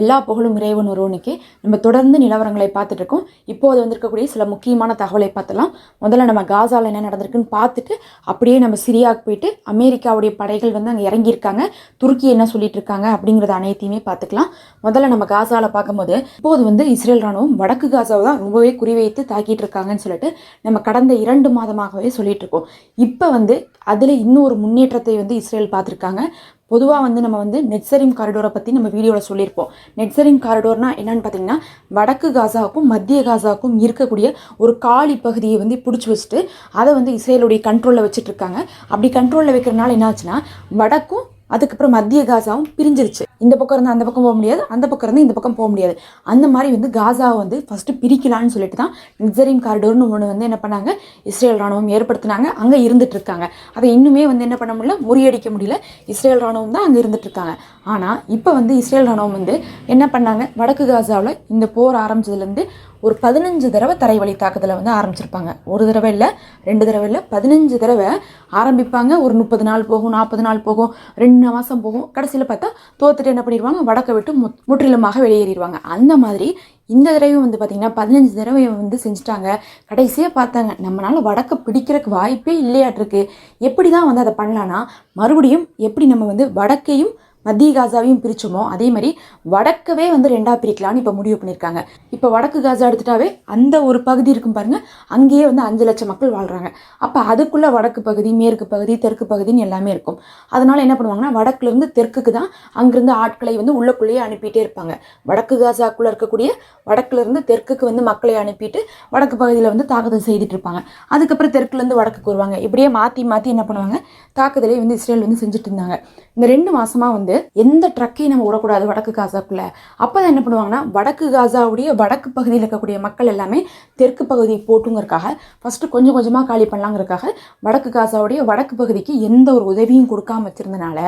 எல்லா புகழும் இறைவன் ஒருவனுக்கு. நம்ம தொடர்ந்து நிலவரங்களை பார்த்துட்டு இருக்கோம் இப்போது வந்திருக்கக்கூடிய சில முக்கியமான தகவலை பார்த்தலாம். முதல்ல நம்ம காசாவில் என்ன நடந்திருக்குன்னு பார்த்துட்டு அப்படியே நம்ம சிரியாவுக்கு போயிட்டு அமெரிக்காவுடைய படைகள் வந்து அங்கே இறங்கியிருக்காங்க. துருக்கி என்ன சொல்லிட்டு இருக்காங்க அப்படிங்கிறத அனைத்தையுமே பார்த்துக்கலாம். முதல்ல நம்ம காசாவில் பார்க்கும்போது இப்போது வந்து இஸ்ரேல் ராணுவம் வடக்கு காசாவை தான் ரொம்பவே குறிவைத்து தாக்கிட்டு இருக்காங்கன்னு சொல்லிட்டு நம்ம கடந்த இரண்டு மாதமாகவே சொல்லிட்டு இருக்கோம் இப்போ வந்து அதில் இன்னொரு முன்னேற்றத்தை வந்து இஸ்ரேல் பார்த்துருக்காங்க. பொதுவாக வந்து நம்ம வந்து நெட்சரிம் காரிடோரை பற்றி நம்ம வீடியோவில் சொல்லியிருப்போம். நெட்சரிம் காரிடோர்னா என்னன்னு பார்த்தீங்கன்னா வடக்கு காசாவுக்கும் மத்திய காசாவுக்கும் இருக்கக்கூடிய ஒரு காலி பகுதியை வந்து பிடிச்சி வச்சுட்டு அதை வந்து இஸ்ரேலுடைய கண்ட்ரோலில் வச்சுட்டு இருக்காங்க. அப்படி கண்ட்ரோலில் வைக்கிறனால என்னாச்சுன்னா வடக்கும் அதுக்கப்புறம் மத்திய காசாவும் பிரிஞ்சிருச்சு. இந்த பக்கம் இருந்து அந்த பக்கம் போக முடியாது அந்த பக்கம் இருந்து இந்த பக்கம் போக முடியாது. அந்த மாதிரி வந்து காசாவை வந்து ஃபஸ்ட்டு பிரிக்கலான்னு சொல்லிட்டு தான் நிசரிம் காரிடோர்னு ஒன்று வந்து என்ன பண்ணாங்க? இஸ்ரேல் ராணுவம் ஏற்படுத்தினாங்க அங்கே இருந்துட்டு இருக்காங்க. அதை இன்னுமே வந்து என்ன பண்ண முடியல? முறியடிக்க முடியல. இஸ்ரேல் ராணுவம் தான் அங்கே இருந்துட்டு இருக்காங்க. ஆனால் இப்போ வந்து இஸ்ரேல் ராணுவம் வந்து என்ன பண்ணாங்க? வடக்கு காசாவில் இந்த போர் ஆரம்பிச்சதுலேருந்து ஒரு பதினஞ்சு தடவை தரைவழி தாக்குதலை வந்து ஆரம்பிச்சிருப்பாங்க. ஒரு தடவை இல்லை ரெண்டு தடவை இல்லை பதினஞ்சு தடவை ஆரம்பிப்பாங்க. ஒரு முப்பது நாள் போகும் நாற்பது நாள் போகும் ரெண்டு மாதம் போகும். கடைசியில் பார்த்தா தோத்துட்டு என்ன பண்ணிடுவாங்க வடக்கை விட்டு முத்- முற்றிலுமாக வெளியேறிடுவாங்க அந்த மாதிரி இந்த தடவையும் வந்து பார்த்திங்கன்னா பதினஞ்சு தடவை வந்து செஞ்சுட்டாங்க. கடைசியாக பார்த்தாங்க நம்மளால் வடக்கை பிடிக்கிறதுக்கு வாய்ப்பே இல்லையாட்டிருக்கு. எப்படி தான் வந்து அதை பண்ணலான்னா மறுபடியும் எப்படி நம்ம வந்து வடக்கையும் மத்திய காசாவையும் பிரிச்சோமோ அதே மாதிரி வடக்கவே வந்து ரெண்டாக பிரிக்கலாம்னு இப்போ முடிவு பண்ணியிருக்காங்க இப்போ வடக்கு காசா எடுத்துட்டாவே அந்த ஒரு பகுதி இருக்கும் பாருங்க அங்கேயே வந்து அஞ்சு லட்சம் மக்கள் வாழ்கிறாங்க அப்போ அதுக்குள்ளே வடக்கு பகுதி மேற்கு பகுதி தெற்கு பகுதின்னு எல்லாமே இருக்கும். அதனால் என்ன பண்ணுவாங்கன்னா வடக்குலேருந்து தெற்குக்கு தான் அங்கேருந்து ஆட்களை வந்து உள்ளுக்குள்ளேயே அனுப்பிட்டே இருப்பாங்க. வடக்கு காசாக்குள்ளே இருக்கக்கூடிய வடக்குலேருந்து தெற்குக்கு வந்து மக்களை அனுப்பிட்டு வடக்கு பகுதியில் வந்து தாக்குதல் செய்துட்டு இருப்பாங்க. அதுக்கப்புறம் தெற்குலேருந்து வடக்குக்கு வருவாங்க. இப்படியே மாற்றி மாற்றி என்ன பண்ணுவாங்க தாக்குதலை வந்து இஸ்ரேல் வந்து செஞ்சுட்டு இருந்தாங்க. இந்த ரெண்டு மாதமாக வந்து எந்த ட்ரக்கையும் நம்ம விடக்கூடாது வடக்கு காசாக்குள்ள. அப்போ தான் என்ன பண்ணுவாங்கன்னா வடக்கு காசாவுடைய வடக்கு பகுதியில் இருக்கக்கூடிய மக்கள் எல்லாமே தெற்கு பகுதி போட்டுங்கிறக்காக ஃபஸ்ட்டு கொஞ்சம் கொஞ்சமாக காலி பண்ணலாங்கிறக்காக வடக்கு காசாவுடைய வடக்கு பகுதிக்கு எந்த ஒரு உதவியும் கொடுக்காம வச்சிருந்தனால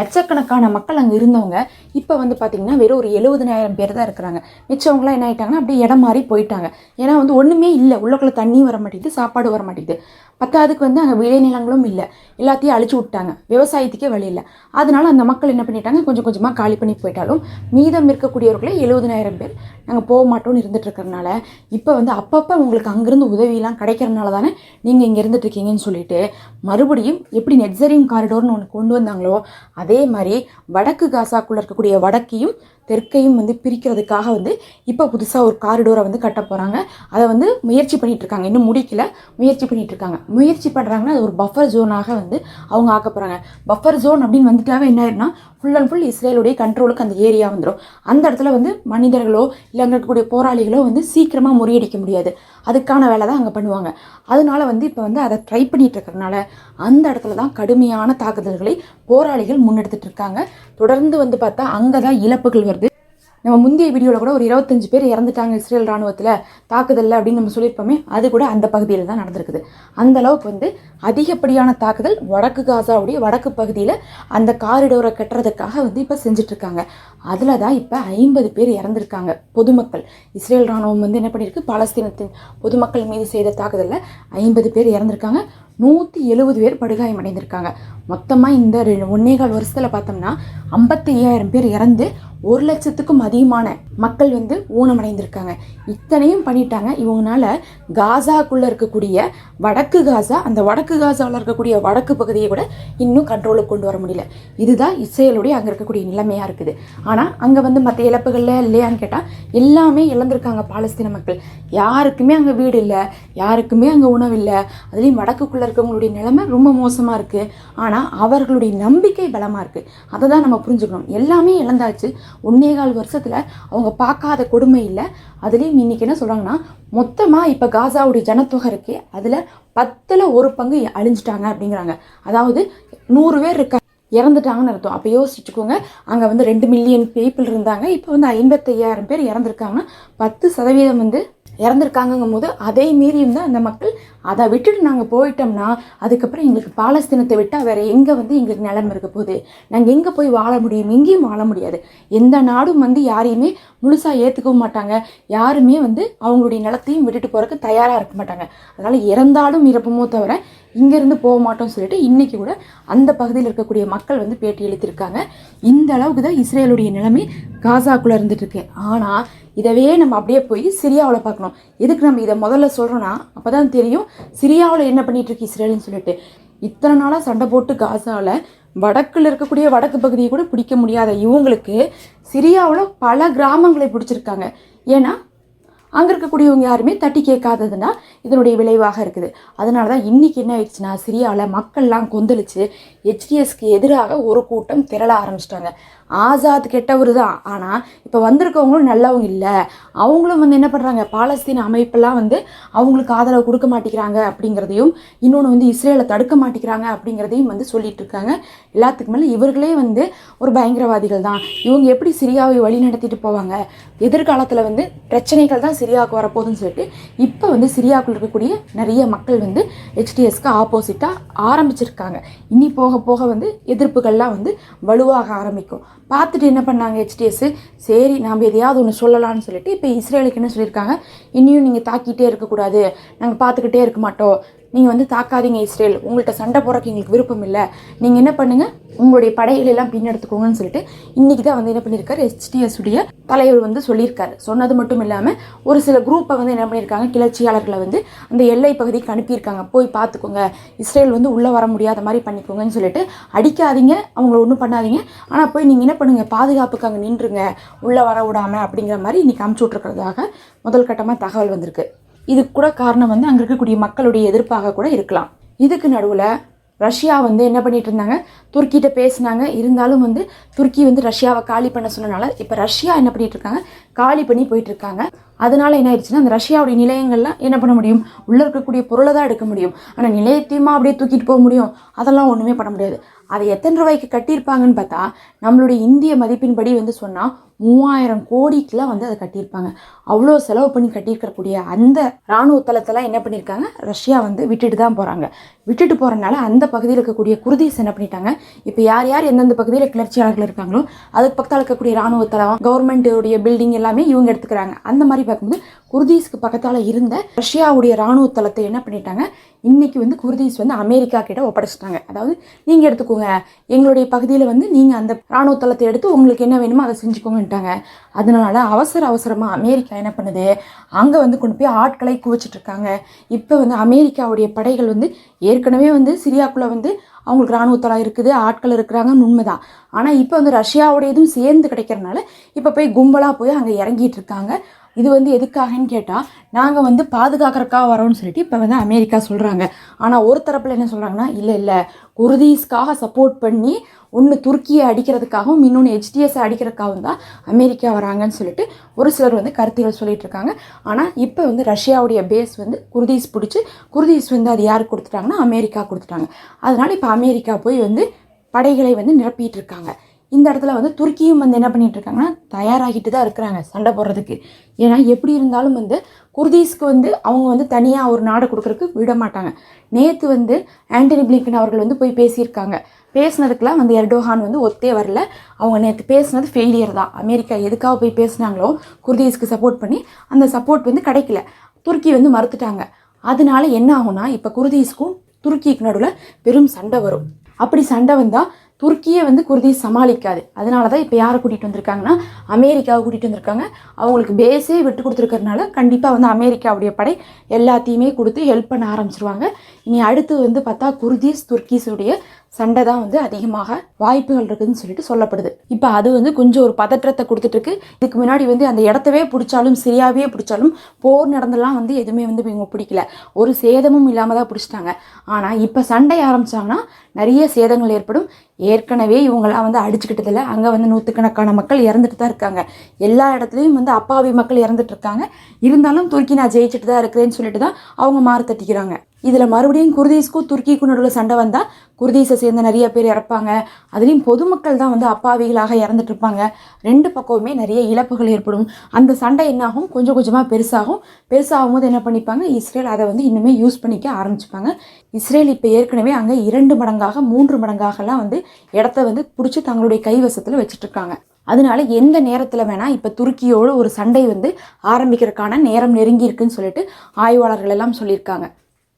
லட்சக்கணக்கான மக்கள் அங்கே இருந்தவங்க இப்போ வந்து பார்த்திங்கன்னா வெறும் ஒரு எழுபதனாயிரம் பேர் தான் இருக்கிறாங்க. மிச்சவங்களாம் என்ன ஆயிட்டாங்கன்னா அப்படியே இடம் மாறி போயிட்டாங்க. ஏன்னா வந்து ஒன்றுமே இல்லை. உள்ளக்குள்ளே தண்ணி வர மாட்டேங்குது சாப்பாடு வர மாட்டேங்குது பத்தாவதுக்கு வந்து அங்கே விளைநிலங்களும் இல்லை. எல்லாத்தையும் அழிச்சு விட்டாங்க. விவசாயத்துக்கே வழி இல்லை. அதனால அந்த மக்கள் என்ன பண்ணிட்டாங்க? கொஞ்சம் கொஞ்சமாக காலி பண்ணி போயிட்டாலும் மீதம் இருக்கக்கூடியவர்களே எழுபதினாயிரம் பேர் நாங்கள் போக மாட்டோம்னு இருந்துட்டு இருக்கறனால இப்போ வந்து அப்பப்போ உங்களுக்கு அங்கேருந்து உதவியெல்லாம் கிடைக்கிறனால தானே நீங்கள் இங்கே இருந்துட்டு இருக்கீங்கன்னு சொல்லிட்டு மறுபடியும் எப்படி நெட்சரிங் காரிடோர்னு ஒன்று கொண்டு வந்தாங்களோ அதே மாதிரி வடக்கு காசாக்குள்ளே இருக்கக்கூடிய வடக்கையும் தெற்கையும் வந்து பிரிக்கிறதுக்காக வந்து இப்போ புதுசாக ஒரு காரிடோரை வந்து கட்ட போகிறாங்க அதை வந்து முயற்சி பண்ணிகிட்ருக்காங்க இன்னும் முடிக்கல. முயற்சி பண்ணிகிட்ருக்காங்க முயற்சி பண்ணுறாங்கன்னா அது ஒரு பஃபர் ஜோனாக வந்து அவங்க ஆக்க போகிறாங்க பஃபர் ஜோன் அப்படின்னு வந்துட்டாவே என்ன ஆயிருன்னா ஃபுல் அண்ட் ஃபுல் இஸ்ரேலுடைய கண்ட்ரோலுக்கு அந்த ஏரியா வந்துடும் அந்த இடத்துல வந்து மனிதர்களோ இல்லை அங்கே இருக்கக்கூடிய போராளிகளோ வந்து சீக்கிரமாக முறியடிக்க முடியாது. அதுக்கான வேலை தான் அங்கே பண்ணுவாங்க. அதனால வந்து இப்போ வந்து அதை ட்ரை பண்ணிகிட்டு இருக்கிறனால அந்த இடத்துல தான் கடுமையான தாக்குதல்களை போராளிகள் முன்னெடுத்துட்டு இருக்காங்க. தொடர்ந்து வந்து பார்த்தா அங்கே தான் இழப்புகள் வருது. நம்ம முந்தைய வீடியோவில் கூட ஒரு இருபத்தஞ்சு பேர் இறந்துட்டாங்க இஸ்ரேல் ராணுவத்தில் தாக்குதலில் அப்படின்னு நம்ம சொல்லியிருப்போமே அது கூட அந்த பகுதியில் தான் நடந்திருக்குது. அந்த அளவுக்கு வந்து அதிகப்படியான தாக்குதல் வடக்கு காசாவுடைய வடக்கு பகுதியில் அந்த காரிடோரை கட்டுறதுக்காக வந்து இப்போ செஞ்சிட்ருக்காங்க. அதில் தான் இப்போ ஐம்பது பேர் இறந்துருக்காங்க பொதுமக்கள். இஸ்ரேல் ராணுவம் வந்து என்ன பண்ணியிருக்கு? பாலஸ்தீனத்தின் பொதுமக்கள் மீது செய்த தாக்குதலில் ஐம்பது பேர் இறந்துருக்காங்க. நூற்றி எழுபது பேர் படுகாயம் அடைந்திருக்காங்க மொத்தமாக இந்த ரெண்டு ஒன்னே கால் வருஷத்தில் பார்த்தோம்னா ஐம்பத்தி ஐயாயிரம் பேர் இறந்து ஒரு லட்சத்துக்கும் அதிகமான மக்கள் வந்து ஊனமடைந்திருக்காங்க. இத்தனையும் பண்ணிட்டாங்க. இவங்கனால காசாக்குள்ளே இருக்கக்கூடிய வடக்கு காசா அந்த வடக்கு காசாவில் இருக்கக்கூடிய வடக்கு பகுதியை கூட இன்னும் கண்ட்ரோலுக்கு கொண்டு வர முடியல. இதுதான் இஸ்ரேலுடைய அங்கே இருக்கக்கூடிய நிலைமையாக இருக்குது. ஆனால் அங்கே வந்து மற்ற இழப்புகள்ல இல்லையான்னு கேட்டால் எல்லாமே இழந்திருக்காங்க பாலஸ்தீன மக்கள். யாருக்குமே அங்கே வீடு இல்லை யாருக்குமே அங்கே உணவு இல்லை. அதுலேயும் வடக்குக்குள்ளே இருக்கவங்களுடைய நிலைமை ரொம்ப மோசமாக இருக்குது ஆனால் அவர்களுடைய நம்பிக்கை பலமாக இருக்குது அதை தான் நம்ம புரிஞ்சுக்கணும். எல்லாமே இழந்தாச்சு. ஒன்னே கால் வருஷத்தில் அவங்க பார்க்காத கொடுமை இல்லை. அதுலேயும் இன்னைக்கு என்ன சொல்கிறாங்கன்னா மொத்தமாக இப்போ காசாவுடைய ஜனத்தொகை இருக்குது அதில் பத்தில் ஒரு பங்கு அழிஞ்சிட்டாங்க அப்படிங்கிறாங்க. அதாவது நூறு பேர் இருக்க இறந்துட்டாங்கன்னு அர்த்தம். அப்போ யோசிச்சுக்கோங்க அங்கே வந்து ரெண்டு மில்லியன் பீப்புள் இருந்தாங்க. இப்போ வந்து ஐம்பத்தையாயிரம் பேர் இறந்துருக்காங்கன்னா பத்து சதவீதம் வந்து இறந்துருக்காங்கங்கும் போது அதை மீறியும் தான் அந்த மக்கள் அதை விட்டுட்டு நாங்கள் போயிட்டோம்னா அதுக்கப்புறம் எங்களுக்கு பாலஸ்தீனத்தை விட்டால் வேறு எங்கே வந்து எங்களுக்கு நிலம் இருக்க போகுது? நாங்கள் எங்கே போய் வாழ முடியும்? எங்கேயும் வாழ முடியாது. எந்த நாடும் வந்து யாரையுமே முழுசாக ஏற்றுக்கவும் மாட்டாங்க. யாருமே வந்து அவங்களுடைய நிலத்தையும் விட்டுட்டு போகிறதுக்கு தயாராக இருக்க மாட்டாங்க. அதனால் இறந்தாலும் இறப்போமோ தவிர இங்கேருந்து போக மாட்டோம்னு சொல்லிட்டு இன்றைக்கி கூட அந்த பகுதியில் இருக்கக்கூடிய மக்கள் வந்து பேட்டி எழுத்திருக்காங்க இந்த அளவுக்கு தான் இஸ்ரேலுடைய நிலைமை காசாக்குள்ளே இருந்துட்டு இருக்கு. ஆனால் இதவே நம்ம அப்படியே போய் சிரியாவில் பார்க்கணும். எதுக்கு நம்ம இதை முதல்ல சொல்கிறோன்னா அப்போ தான் தெரியும் சிரியாவில் என்ன பண்ணிட்டு இருக்கு இஸ்ரேல்னு சொல்லிட்டு. இத்தனை நாளாக சண்டை போட்டு காசாவில் வடக்கில் இருக்கக்கூடிய வடக்கு பகுதியை கூட பிடிக்க முடியாத இவங்களுக்கு சிரியாவில் பல கிராமங்களை பிடிச்சிருக்காங்க. ஏன்னா அங்கே இருக்கக்கூடியவங்க யாருமே தட்டி கேட்காததுன்னா இதனுடைய விளைவாக இருக்குது. அதனால தான் இன்றைக்கி என்ன ஆயிடுச்சுன்னா சிரியாவில் மக்கள்லாம் கொந்தளிச்சு ஹெச்டிஎஸ்க்கு எதிராக ஒரு கூட்டம் திரள ஆரம்பிச்சிட்டாங்க. ஆசாத் கெட்டவர் தான் ஆனால் இப்போ வந்திருக்கவங்களும் நல்லவங்க இல்லை. அவங்களும் வந்து என்ன பண்ணுறாங்க பாலஸ்தீன அமைப்பெல்லாம் வந்து அவங்களுக்கு ஆதரவு கொடுக்க மாட்டேங்கிறாங்க அப்படிங்கிறதையும் இன்னொன்று வந்து இஸ்ரேலை தடுக்க மாட்டேங்கிறாங்க அப்படிங்கிறதையும் வந்து சொல்லிட்டு இருக்காங்க. எல்லாத்துக்கு மேலே இவர்களே வந்து ஒரு பயங்கரவாதிகள் தான். இவங்க எப்படி சிரியாவை வழி நடத்திட்டு போவாங்க? எதிர்காலத்தில் வந்து பிரச்சனைகள் தான் சிரியாவுக்கு வரப்போகுதுன்னு சொல்லிட்டு இப்போ வந்து சிரியாவுக்குள்ள இருக்கக்கூடிய நிறைய மக்கள் வந்து ஹெச்டிஎஸ்க்கு ஆப்போசிட்டாக ஆரம்பிச்சிருக்காங்க. இனி போக போக வந்து எதிர்ப்புகள்லாம் வந்து வலுவாக ஆரம்பிக்கும். பார்த்துட்டு என்ன பண்ணாங்க ஹெச்டிஎஸ் சரி நாம் எதையாவது ஒன்று சொல்லலாம்னு சொல்லிட்டு இப்போ இஸ்ரேலுக்கு என்ன சொல்லியிருக்காங்க? இனியும் நீங்கள் தாக்கிட்டே இருக்கக்கூடாது. நாங்கள் பார்த்துக்கிட்டே இருக்க மாட்டோம். நீங்கள் வந்து தாக்காதீங்க இஸ்ரேல். உங்கள்கிட்ட சண்டை போடுறக்கு எங்களுக்கு விருப்பம் இல்லை. நீங்கள் என்ன பண்ணுங்கள் உங்களுடைய படைகளெல்லாம் பின்னெடுத்துக்கோங்கன்னு சொல்லிட்டு இன்றைக்கி தான் வந்து என்ன பண்ணியிருக்காரு HTS உடைய தலைவர் வந்து சொல்லியிருக்காரு. சொன்னது மட்டும் இல்லாமல் ஒரு சில குரூப்பை வந்து என்ன பண்ணியிருக்காங்க கிளர்ச்சியாளர்களை வந்து அந்த எல்லை பகுதிக்கு அனுப்பியிருக்காங்க. போய் பார்த்துக்கோங்க. இஸ்ரேல் வந்து உள்ளே வர முடியாத மாதிரி பண்ணிக்கோங்கன்னு சொல்லிட்டு அடிக்காதீங்க. அவங்கள ஒன்றும் பண்ணாதீங்க. ஆனால் போய் நீங்கள் என்ன பண்ணுங்கள் பாதுகாப்புக்கு அங்கே நின்றுங்க. உள்ளே வர விடாமல் அப்படிங்கிற மாதிரி இன்றைக்கி அமுச்சு விட்ருக்கிறதாக முதல் கட்டமாக தகவல் வந்திருக்கு. இதுக்கு கூட காரணம் வந்து அங்கே இருக்கக்கூடிய மக்களுடைய எதிர்ப்பாக கூட இருக்கலாம். இதுக்கு நடுவில் ரஷ்யா வந்து என்ன பண்ணிட்டு இருந்தாங்க? துருக்கிட்ட பேசினாங்க. இருந்தாலும் வந்து துருக்கி வந்து ரஷ்யாவை காலி பண்ண சொன்னனால இப்போ ரஷ்யா என்ன பண்ணிட்டு இருக்காங்க? காலி பண்ணி போயிட்டு இருக்காங்க. அதனால என்ன ஆயிடுச்சுன்னா அந்த ரஷ்யாவுடைய நிலையங்கள்லாம் என்ன பண்ண முடியும்? உள்ளே இருக்கக்கூடிய பொருளை தான் எடுக்க முடியும். ஆனால் நிலையத்தையுமா அப்படியே தூக்கிட்டு போக முடியும்? அதெல்லாம் ஒன்றுமே பண்ண முடியாது. அதை எத்தனை ரூபாய்க்கு கட்டியிருப்பாங்கன்னு பார்த்தா நம்மளுடைய இந்திய மதிப்பின்படி வந்து சொன்னால் மூவாயிரம் கோடிக்கெலாம் வந்து அதை கட்டியிருப்பாங்க. அவ்வளோ செலவு பண்ணி கட்டியிருக்கக்கூடிய அந்த இராணுவ தளத்தெல்லாம் என்ன பண்ணியிருக்காங்க? ரஷ்யா வந்து விட்டுட்டு தான் போகிறாங்க விட்டுட்டு போகிறனால அந்த பகுதியில் இருக்கக்கூடிய குருதீஸ் என்ன பண்ணிட்டாங்க? இப்போ யார் யார் எந்தெந்த பகுதியில் கிளர்ச்சியாளர்கள் இருக்காங்களோ அதுக்கு பக்கத்தில் இருக்கக்கூடிய இராணுவ தளம் கவர்மெண்ட்டுடைய பில்டிங் எல்லாமே இவங்க எடுத்துக்கிறாங்க. அந்த மாதிரி பார்க்கும்போது குர்தீஸ்க்கு பக்கத்தால் இருந்த ரஷ்யாவுடைய இராணுவ தளத்தை என்ன பண்ணிட்டாங்க? இன்னைக்கு வந்து குர்தீஸ் வந்து அமெரிக்கா கிட்ட ஒப்படைச்சிட்டாங்க. அதாவது நீங்கள் எடுத்துக்கோங்க எங்களுடைய பகுதியில் வந்து நீங்கள் அந்த இராணுவ தளத்தை எடுத்து உங்களுக்கு என்ன வேணுமோ அதை செஞ்சுக்கோங்கன்ட்டாங்க. அதனால அவசர அவசரமாக அமெரிக்கா என்ன பண்ணுது? அங்கே வந்து கொண்டு போய் ஆட்களை குவிச்சிட்ருக்காங்க இப்போ வந்து அமெரிக்காவுடைய படைகள் வந்து ஏற்கனவே வந்து சிரியாக்குள்ளே வந்து அவங்களுக்கு இராணுவ தளம் இருக்குது ஆட்கள் இருக்கிறாங்கன்னு உண்மைதான். ஆனால் இப்போ வந்து ரஷ்யாவுடைய இதுவும் சேர்ந்து கிடைக்கிறனால இப்போ போய் கும்பலாக போய் அங்கே இறங்கிட்டு இருக்காங்க. இது வந்து எதுக்காகன்னு கேட்டால் நாங்கள் வந்து பாதுகாக்கிறக்காக வரோம்னு சொல்லிட்டு இப்போ வந்து அமெரிக்கா சொல்கிறாங்க ஆனால் ஒரு தரப்பில் என்ன சொல்கிறாங்கன்னா இல்லை இல்லை. குர்தீஸ்க்காக சப்போர்ட் பண்ணி ஒன்று துருக்கியை அடிக்கிறதுக்காகவும் இன்னொன்று ஹெச்டிஎஸ் அடிக்கிறதுக்காகவும் தான் அமெரிக்கா வராங்கன்னு சொல்லிட்டு ஒரு சிலர் வந்து கருத்துகள் சொல்லிட்டு இருக்காங்க. ஆனால் இப்போ வந்து ரஷ்யாவுடைய பேஸ் வந்து குர்தீஸ் பிடிச்சி குர்தீஸ் வந்து அது யார் கொடுத்துட்டாங்கன்னா அமெரிக்கா கொடுத்துட்டாங்க. அதனால் இப்போ அமெரிக்கா போய் வந்து படைகளை வந்து நிரப்பிட்டு இருக்காங்க. இந்த இடத்துல வந்து துருக்கியும் வந்து என்ன பண்ணிட்டு இருக்காங்கன்னா தயாராகிட்டு தான் இருக்கிறாங்க சண்டை போடுறதுக்கு. ஏன்னா எப்படி இருந்தாலும் வந்து குர்தீஸ்க்கு வந்து அவங்க வந்து தனியாக ஒரு நாடு கொடுக்குறதுக்கு விட மாட்டாங்க. நேற்று வந்து ஆண்டனி பிளிங்கன் அவர்கள் வந்து போய் பேசியிருக்காங்க. பேசினதுக்கெலாம் வந்து எர்டோஹான் வந்து ஒத்தே வரல. அவங்க நேற்று பேசினது ஃபெயிலியர் தான். அமெரிக்கா எதுக்காக போய் பேசினாங்களோ குர்தீஸ்க்கு சப்போர்ட் பண்ணி அந்த சப்போர்ட் வந்து கிடைக்கல. துருக்கி வந்து மறுத்துட்டாங்க. அதனால என்ன ஆகும்னா இப்போ குர்தீஸ்க்கும் துருக்கிக்கு நடுவில் பெரும் சண்டை வரும். அப்படி சண்டை வந்தால் துருக்கியை வந்து குர்தீஸ் சமாளிக்காது. அதனால தான் இப்போ யாரை கூட்டிகிட்டு வந்திருக்காங்கன்னா அமெரிக்காவை கூட்டிகிட்டு வந்திருக்காங்க. அவங்களுக்கு பேஸே விட்டு கொடுத்துருக்கறனால கண்டிப்பாக வந்து அமெரிக்காவுடைய படை எல்லாத்தையுமே கொடுத்து ஹெல்ப் பண்ண ஆரம்பிச்சிருவாங்க. இனி அடுத்து வந்து பார்த்தா குர்தீஸ் துர்க்கீஸுடைய சண்டை தான் வந்து அதிகமாக வாய்ப்புகள் இருக்குதுன்னு சொல்லிட்டு சொல்லப்படுது. இப்போ அது வந்து கொஞ்சம் ஒரு பதற்றத்தை கொடுத்துட்டு இருக்கு இதுக்கு முன்னாடி வந்து அந்த இடத்தவே பிடிச்சாலும் சிரியாவே பிடிச்சாலும் போர் நடந்தெல்லாம் வந்து எதுவுமே வந்து இவங்க பிடிக்கல. ஒரு சேதமும் இல்லாமல் தான் பிடிச்சிட்டாங்க. ஆனால் இப்போ சண்டை ஆரம்பித்தாங்கன்னா நிறைய சேதங்கள் ஏற்படும். ஏற்கனவே இவங்கெல்லாம் வந்து அடிச்சுக்கிட்டதில்ல அங்கே வந்து நூற்றுக்கணக்கான மக்கள் இறந்துட்டு தான் இருக்காங்க. எல்லா இடத்துலையும் வந்து அப்பாவி மக்கள் இறந்துட்டு இருக்காங்க. இருந்தாலும் துருக்கி நான் ஜெயிச்சுட்டு தான் இருக்கிறேன்னு சொல்லிட்டு தான் அவங்க மாறு தட்டிக்கிறாங்க. இதில் மறுபடியும் குர்தீஸ்க்கும் துருக்கிக்கும் நடுவில் சண்டை வந்தால் குர்தீஸை சேர்ந்த நிறைய பேர் இறப்பாங்க. அதுலேயும் பொதுமக்கள் தான் வந்து அப்பாவிகளாக இறந்துட்டு இருப்பாங்க. ரெண்டு பக்கமுமே நிறைய இழப்புகள் ஏற்படும். அந்த சண்டை என்னாகும்? கொஞ்சம் கொஞ்சமாக பெருசாகும். பெருசாகும் போது என்ன பண்ணிப்பாங்க? இஸ்ரேல் அதை வந்து இன்னுமே யூஸ் பண்ணிக்க ஆரம்பிச்சுப்பாங்க. இஸ்ரேல் இப்போ ஏற்கனவே அங்கே இரண்டு மடங்காக மூன்று மடங்காகலாம் வந்து இடத்த வந்து பிடிச்சி தங்களுடைய கைவசத்தில் வச்சுட்ருக்காங்க அதனால எந்த நேரத்தில் வேணால் இப்போ துருக்கியோடு ஒரு சண்டை வந்து ஆரம்பிக்கிறதுக்கான நேரம் நெருங்கி இருக்குன்னு சொல்லிட்டு ஆய்வாளர்கள் எல்லாம் சொல்லியிருக்காங்க.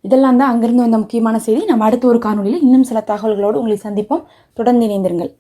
இதெல்லாம் தான் அங்கிருந்து வந்த முக்கியமான செய்தி. நம்ம அடுத்த ஒரு காணொலியில் இன்னும் சில தகவல்களோடு உங்களை சந்திப்போம். தொடர்ந்து இணைந்திருங்கள்.